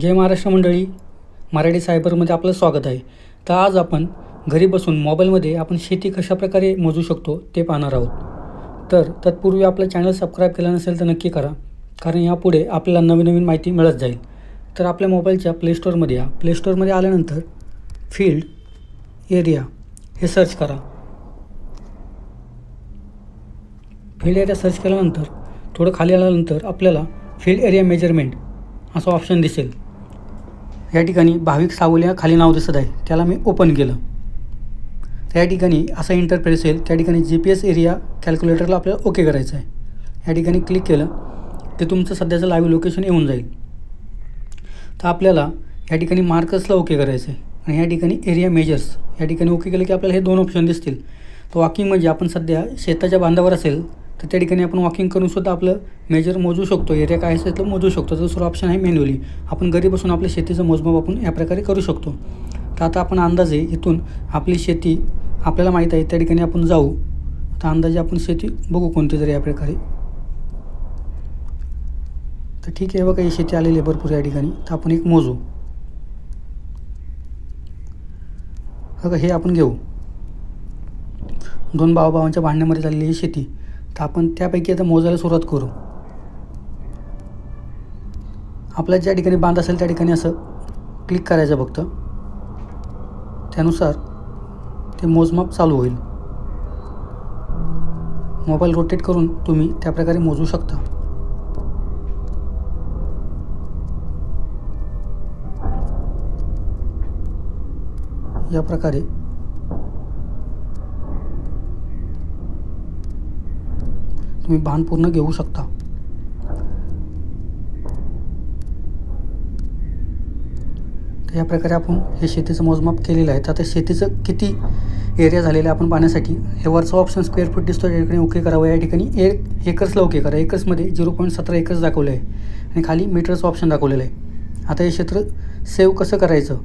जय महाराष्ट्र मंडळी. मराठी सायबरमध्ये आपलं स्वागत आहे. तर आज आपण घरी बसून मोबाईलमध्ये आपण शेती कशाप्रकारे मोजू शकतो ते पाहणार आहोत. तर तत्पूर्वी आपलं चॅनल सबस्क्राईब केलं नसेल तर नक्की करा कारण यापुढे आपल्याला नवीन नवीन माहिती मिळत जाईल. तर आपल्या मोबाईलच्या प्लेस्टोअरमध्ये या. प्लेस्टोअरमध्ये आल्यानंतर फील्ड एरिया हे सर्च करा. फील्ड एरिया सर्च केल्यानंतर थोडं खाली आल्यानंतर आपल्याला फील्ड एरिया मेजरमेंट असं ऑप्शन दिसेल. या ठिकाणी भाविक सावल्या खाली नाव दिसत आहे. त्याला मी ओपन केलं. त्या ठिकाणी असा इंटरफेस येईल त्या ठिकाणी जी पी एस एरिया कॅल्क्युलेटरला आपल्याला ओके करायचं आहे. या ठिकाणी क्लिक केलं ते तुमचं सध्याचं लाईव्ह लोकेशन येऊन जाईल. तर आपल्याला या ठिकाणी मार्कर्सला ओके करायचं आहे आणि या ठिकाणी एरिया मेजर्स या ठिकाणी ओके केलं की आपल्याला हे दोन ऑप्शन दिसतील. तर वॉकिंग म्हणजे आपण सध्या शेताच्या बांधावर असेल तर त्या ठिकाणी आपण वॉकिंग करून सुद्धा आपलं मेजर मोजू शकतो. एरिया काय असेल तर मोजू शकतो. तर दुसरं ऑप्शन आहे मॅन्युअली आपण घरी बसून आपल्या शेतीचं मोजमाप आपण या प्रकारे करू शकतो. तर आता आपण अंदाजे इथून आपली शेती आपल्याला माहीत आहे त्या ठिकाणी आपण जाऊ. तर अंदाजे आपण शेती बघू कोणती तरी या प्रकारे. तर ठीक आहे बघा ही शेती आलेली आहे भरपूर या ठिकाणी. तर आपण एक मोजू. बघा हे आपण घेऊ. दोन भावाभावांच्या भांडण्यामध्ये झालेली ही शेती. तर आपण त्यापैकी आता मोजायला सुरुवात करू. आपल्या ज्या ठिकाणी बांध असेल त्या ठिकाणी असं क्लिक करायचं फक्त. त्यानुसार ते मोजमाप चालू होईल. मोबाईल रोटेट करून तुम्ही त्या प्रकारे मोजू शकता. या प्रकारे तुम्ही भान पूर्ण घेऊ शकता. तर या प्रकारे आपण हे शेतीचं मोजमाप केलेलं आहे. तर आता शेतीचं किती एरिया झालेलं आहे आपण पाहण्यासाठी हे वरचा ऑप्शन स्क्वेअर फूट दिसतो या ठिकाणी ओके करावं. या ठिकाणी ए एकर्सला ओके करा. एकर्समध्ये झिरो पॉईंट सतरा एकर्स दाखवलं आहे. आणि खाली मीटरचं ऑप्शन दाखवलेलं आहे. आता हे क्षेत्र सेव्ह कसं करायचं?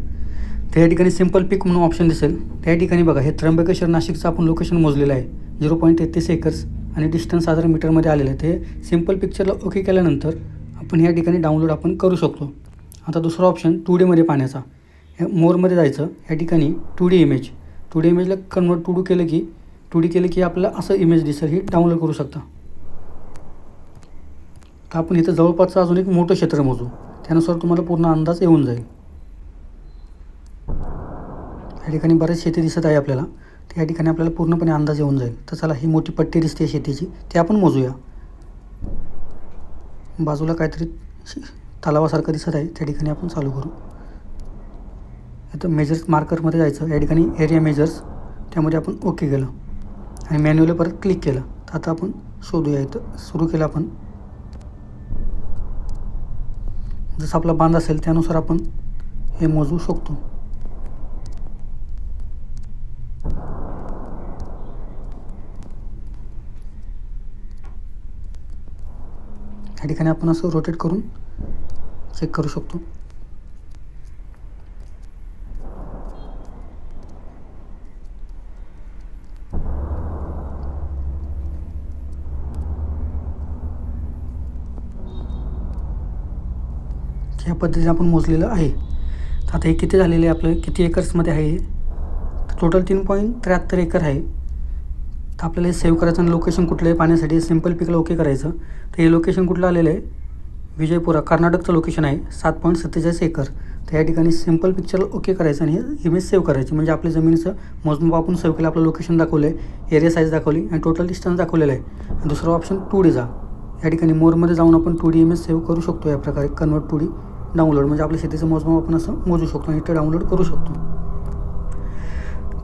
तर या ठिकाणी सिंपल पीक म्हणून ऑप्शन दिसेल. त्या ठिकाणी बघा हे त्र्यंबकेश्वर नाशिकचं आपण लोकेशन मोजलेलं आहे. झिरो पॉईंट तेहतीस एकर्स आणि डिस्टन्स साधारण मीटरमध्ये आलेलं आहे. ते सिंपल पिक्चरला ओके केल्यानंतर आपण या ठिकाणी डाउनलोड आपण करू शकतो. आता दुसरा ऑप्शन टू डीमध्ये पाहण्याचा. ह्या मोरमध्ये जायचं. या ठिकाणी two D image two D इमेजला convert to do केलं की टू डी केलं की आपल्याला असं इमेज दिसेल ही डाउनलोड करू शकता. तर आपण इथं जवळपासचं अजून एक मोठं क्षेत्र मोजू. त्यानुसार तुम्हाला पूर्ण अंदाज येऊन जाईल. या ठिकाणी बरेच शेती दिसत आहे आपल्याला. तर या ठिकाणी आपल्याला पूर्णपणे अंदाज येऊन जाईल. तर चला ही मोठी पट्टी दिसते शेतीची. ती आपण मोजूया. बाजूला काहीतरी तलावासारखं दिसत आहे. त्या ठिकाणी आपण चालू करू. इथं मेजर्स मार्करमध्ये जायचं. या ठिकाणी एरिया मेजर्स त्यामध्ये आपण ओके केलं. आणि मॅन्युअली परत क्लिक केलं. तर आता आपण शोधूया. इथं सुरू केलं आपण. जसं आपला बांध असेल त्यानुसार आपण हे मोजू शकतो. या ठिकाणी आपण असं रोटेट करून चेक करू शकतो. ह्या पद्धतीने आपण मोजलेलं आहे. तर आता हे किती झालेलं आहे आपलं? किती एकर्समध्ये आहे टोटल तीन पॉईंट त्र्याहत्तर एकर आहे. तर आपल्याला हे सेव्ह करायचं आणि लोकेशन कुठलं आहे पाहण्यासाठी सिंपल पिकला ओके करायचं. तर हे लोकेशन कुठलं आलेलं आहे? विजयपुरा कर्नाटकचं लोकेशन आहे सात पॉईंट सत्तेचाळीस एकर. तर या ठिकाणी सिंपल पिक्चरला ओके करायचं आणि इमेज सेव्ह करायची. म्हणजे आपल्या जमिनीचं मोजमाप आपण सेव्ह केलं आपलं लोकेशन दाखवलं आहे एरिया साईज दाखवली आणि टोटल डिस्टन्स दाखवलेलं आहे. आणि दुसरं ऑप्शन टू डी जा या ठिकाणी मोरमध्ये जाऊन आपण टू डी इमेज सेव्ह करू शकतो या प्रकारे. कन्वर्ट टू डी डाउनलोड म्हणजे आपल्या शेतीचं मोजमाप आपण असं मोजू शकतो आणि ते डाउनलोड करू शकतो.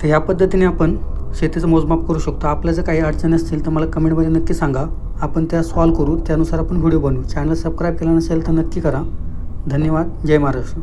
तर या पद्धतीने आपण शेतीचं मोजमाप करू शकतो. आपल्या जर काही अडचणी असतील तर मला कमेंटमध्ये नक्की सांगा. आपण त्या सॉल्व करू. त्यानुसार आपण व्हिडिओ बनवू. चॅनल सबस्क्राईब केला नसेल तर नक्की करा. धन्यवाद. जय महाराष्ट्र.